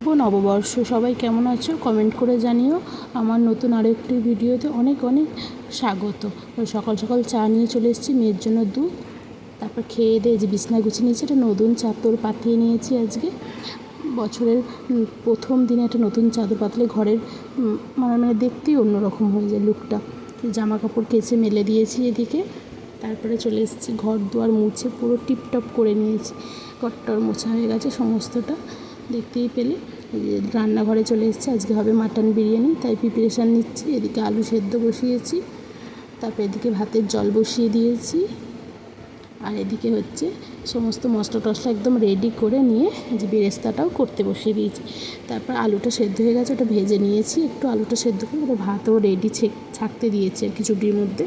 শুভ নববর্ষ। সবাই কেমন আছো? কমেন্ট করে জানিও। আমার নতুন আরও একটি ভিডিওতে অনেক অনেক স্বাগত। সকাল সকাল চা নিয়ে চলে এসেছি মেয়ের জন্য দুধ। তারপর খেয়ে দিয়ে যে বিছনা গুছিয়ে নিয়েছি, একটা নতুন চাদর পাতিয়ে নিয়েছি আজকে। বছরের প্রথম দিনে একটা নতুন চাদর পাতলে ঘরের মানে মানে দেখতেই অন্যরকম হয়ে যায় লুকটা জামা কাপড় কেচে মেলে দিয়েছি এদিকে। তারপরে চলে এসেছি ঘর দুয়ার মুছে পুরো টিপটপ করে নিয়েছি। ঘরটার মোছা হয়ে গেছে সমস্তটা। দেখতেই পেলে। রান্নাঘরে চলে এসেছি, আজকে হবে মাটন বিরিয়ানি, তাই প্রিপারেশান নিচ্ছি। এদিকে আলু সেদ্ধ বসিয়েছি, তারপর এদিকে ভাতের জল বসিয়ে দিয়েছি। আর এদিকে হচ্ছে সমস্ত মশলা টশলা একদম রেডি করে নিয়ে যে বেরেস্তাটাও করতে বসিয়ে দিয়েছি। তারপর আলুটা সেদ্ধ হয়ে গেছে, ওটা ভেজে নিয়েছি। একটু আলুটা সেদ্ধ করে ওটা ভাতও রেডি ছাকতে দিয়েছি আর কিছুটির মধ্যে।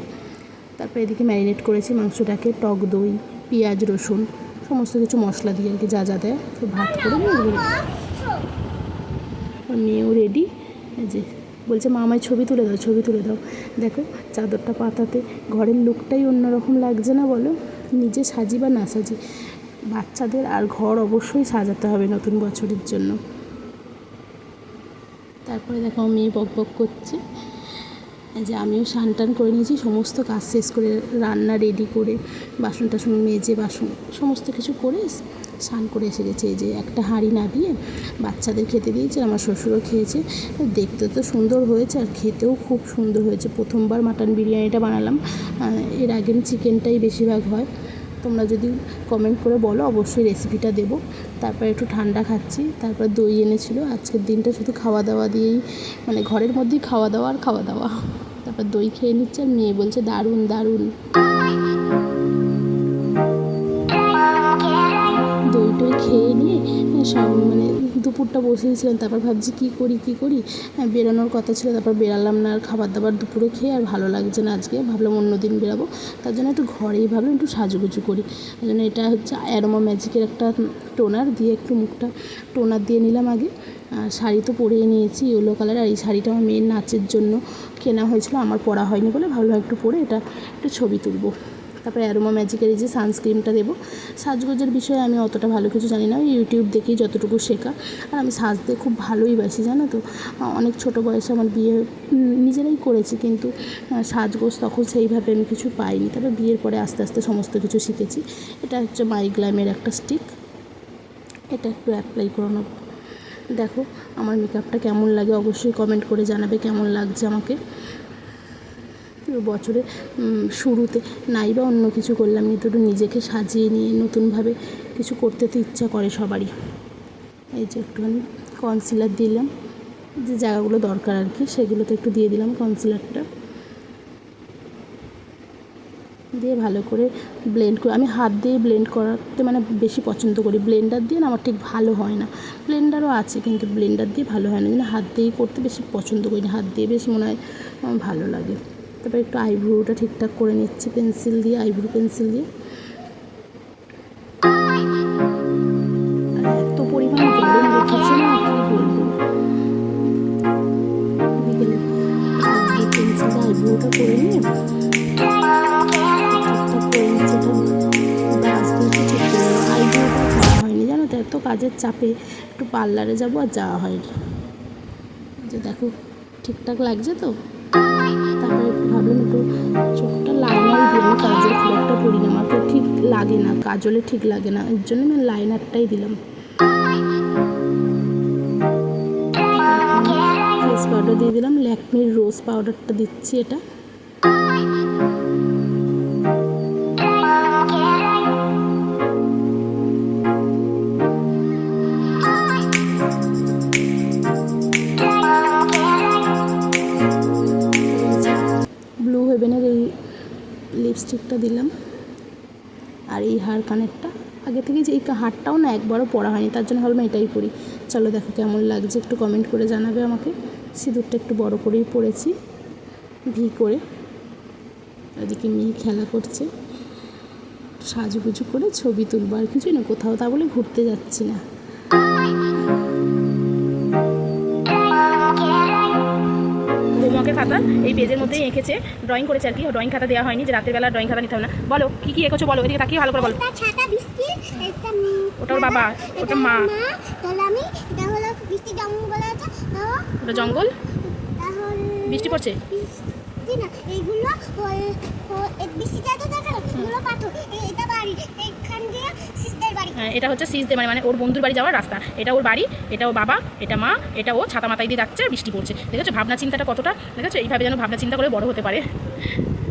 তারপর এদিকে ম্যারিনেট করেছি মাংসটাকে, টক দই, পেঁয়াজ, রসুন। সমস্ত কিছু মশলা দিয়ে আর কি যা যা দেয় তো ভাত করে নিয়ে মেয়েও রেডি যে, বলছে, মা, আমায় ছবি তুলে দাও, ছবি তুলে দাও। দেখো, চাদরটা পাতাতে, ঘরের লুকটাই অন্যরকম লাগছে না বলো? নিজে সাজি বা না সাজি, বাচ্চাদের আর ঘর অবশ্যই সাজাতে হবে নতুন বছরের জন্য। তারপরে দেখো, মেয়ে বক বক করছে। যে আমিও স্নান টান করে নিয়েছি, সমস্ত কাজ শেষ করে রান্না রেডি করে বাসন টাসন মেজে, বাসন, সমস্ত কিছু করে স্নান করে এসে গেছে। এই যে একটা হাঁড়ি নাবিয়ে বাচ্চাদের খেতে দিয়েছে আমার শ্বশুরও খেয়েছে। দেখতে তো সুন্দর হয়েছে আর খেতেও খুব সুন্দর হয়েছে। প্রথমবার মাটন বিরিয়ানিটা বানালাম। এর আগে চিকেনটাই বেশিরভাগ হয়। তোমরা যদি কমেন্ট করে বলো, অবশ্যই রেসিপিটা দেবো। তারপর একটু ঠান্ডা খাচ্ছি, তারপর দই এনেছিল। আজকের দিনটা শুধু খাওয়া দাওয়া দিয়েই মানে ঘরের মধ্যেই খাওয়া দাওয়া আর খাওয়া দাওয়া তারপর দই খেয়ে নিচ্ছে আর মেয়ে বলছে দারুণ দারুণ। দই টই খেয়ে নিয়ে সব মানে দুপুরটা বসেছিলাম তারপর ভাবছি কী করি কী করি? হ্যাঁ, বেরোনোর কথা ছিল তারপর বেরালাম না আর খাবার দাবার দুপুরে খেয়ে আর ভালো লাগছে না আজকে ভাবলাম অন্য দিন বেরাবো। তার জন্য একটু ঘরেই ভাবলাম একটু সাজুগুজু করি। তার জন্য এটা হচ্ছে অ্যারোমা ম্যাজিকের একটা টোনার দিয়ে একটু মুখটা টোনার দিয়ে নিলাম আগে। আর শাড়ি তো পরেই নিয়েছি ইয়েলো কালার আর এই শাড়িটা আমার মেয়ের নাচের জন্য কেনা হয়েছিল আমার পরা হয়নি বলে ভাবলাম একটু পরে এটা একটু ছবি তুলবো। তারপরে অ্যারোমা ম্যাজিকের এই যে সানস্ক্রিনটা দেবো। সাজগোজের বিষয়ে আমি অতটা ভালো কিছু জানি না। ইউটিউব দেখেই যতটুকু শেখা। আর আমি সাজতে খুব ভালোই বাসি, জানো তো? অনেক ছোটো বয়সে আমার বিয়ে নিজেরাই করেছি, কিন্তু সাজগোজ তখন সেইভাবে আমি কিছু পাইনি। তারপর বিয়ের পরে আস্তে আস্তে সমস্ত কিছু শিখেছি। এটা হচ্ছে মাইগ্ল্যামের একটা স্টিক এটা একটু অ্যাপ্লাই করে নেব দেখো, আমার মেকআপটা কেমন লাগে? অবশ্যই কমেন্ট করে জানাবে কেমন লাগছে আমাকে। বছরে শুরুতে নাই বা অন্য কিছু করলাম কিন্তু একটু নিজেকে সাজিয়ে নিয়ে নতুনভাবে কিছু করতে তো ইচ্ছা করে সবারই। এই যে একটুখানি কনসিলার দিলাম, যে জায়গাগুলো দরকার আর কি, সেগুলোতে একটু দিয়ে দিলাম কনসিলারটা দিয়ে ভালো করে ব্লেন্ড করে, আমি হাত দিয়ে ব্লেন্ড করাতে মানে বেশি পছন্দ করি। ব্লেন্ডার দিয়ে না আমার ঠিক ভালো হয় না। ব্লেন্ডারও আছে কিন্তু ব্লেন্ডার দিয়ে ভালো হয় না। কিন্তু হাত দিয়েই করতে বেশি পছন্দ করি না। হাত দিয়ে বেশ মনে হয় ভালো লাগে। তারপর একটু আইব্রোটা ঠিকঠাক করে নিচ্ছি, পেন্সিল দিয়ে, আইব্রো পেন্সিল দিয়ে। এত পরিমাণ এত কাজের চাপে একটু পার্লারে যাব আর যাওয়া হয়নি। যে দেখো, ঠিকঠাক লাগছে তো? তারপরে ভাবলাম একটু চোখটা লাইনার দিলাম কাজল খুব একটা করি না তো ঠিক লাগে না, কাজলে ঠিক লাগে না, এর জন্য আমি লাইনারটাই দিলাম। ফেস পাউডার দিয়ে দিলাম ল্যাকমির রোজ পাউডারটা দিচ্ছি এটা। লিপস্টিকটা দিলাম। আর এই হার কানেরটা, আগে থেকে যে এই হারটাও না একবারও পরা হয়নি, তার জন্য ভাবলাম এটাই পরি। চলো দেখো কেমন লাগছে, একটু কমেন্ট করে জানাবে আমাকে। সিঁদুরটা একটু বড় করেই পরেছি ভি করে। ওদিকে মেয়ে খেলা করছে। সাজুগুজু করে ছবি তুলবো, আর কিছুই না, কোথাও তা বলে ঘুরতে যাচ্ছি না। খাতা এই পেজের মধ্যেই এঁকেছে ড্রয়িং করেছে আর কি ড্রয়িং খাতা দেওয়া হয়নি যে রাতের বেলা ড্রয়িং খাতা নিতে হবে না। বলো কি কি এঁকেছো বলো এদিকে তাকিয়ে ভালো করে বলো। ওটা ওর বাবা ওটা মা। ওটা জঙ্গল? বৃষ্টি পড়ছে বৃষ্টি না এইগুলো ওই- ও- এই বৃষ্টি যাতে দেখো এগুলো পাথর এ- এটা বাড়ি এইখান দিয়ে বাড়ি। হ্যাঁ হচ্ছে সিজদে মানে মানে ওর বন্ধুর বাড়ি যাওয়ার রাস্তা। এটা ওর বাড়ি এটা ওর বাবা এটা মা এটা ও ছাতা মাথায় দিয়ে যাচ্ছে আর বৃষ্টি পড়ছে। দেখেছ? ভাবনা চিন্তাটা কতটা দেখেছ? এইভাবে যেন ভাবনা চিন্তা করে বড় হতে পারে।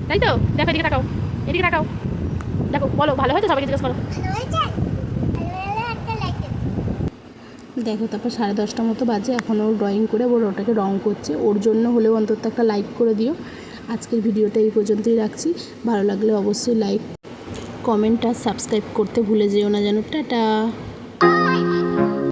তাই তো? দেখো এদিকে তাকাও এদিকে তাকাও। দেখো বলো ভালো হয়েছে সবাইকে জিজ্ঞেস করো? ভালো হয়েছে? ভালো হলে একটা লাইক দেখো তারপর সাড়ে দশটা মতো বাজে এখন ওর ড্রয়িং করে ওর ওটাকে রং করছে। ওর জন্য হলেও অন্তত একটা লাইক করে দিও। আজকের ভিডিওটা এই পর্যন্তই রাখছি। ভালো লাগলে অবশ্যই লাইক কমেন্ট আর সাবস্ক্রাইব করতে ভুলে যেও না যেন। টাটা!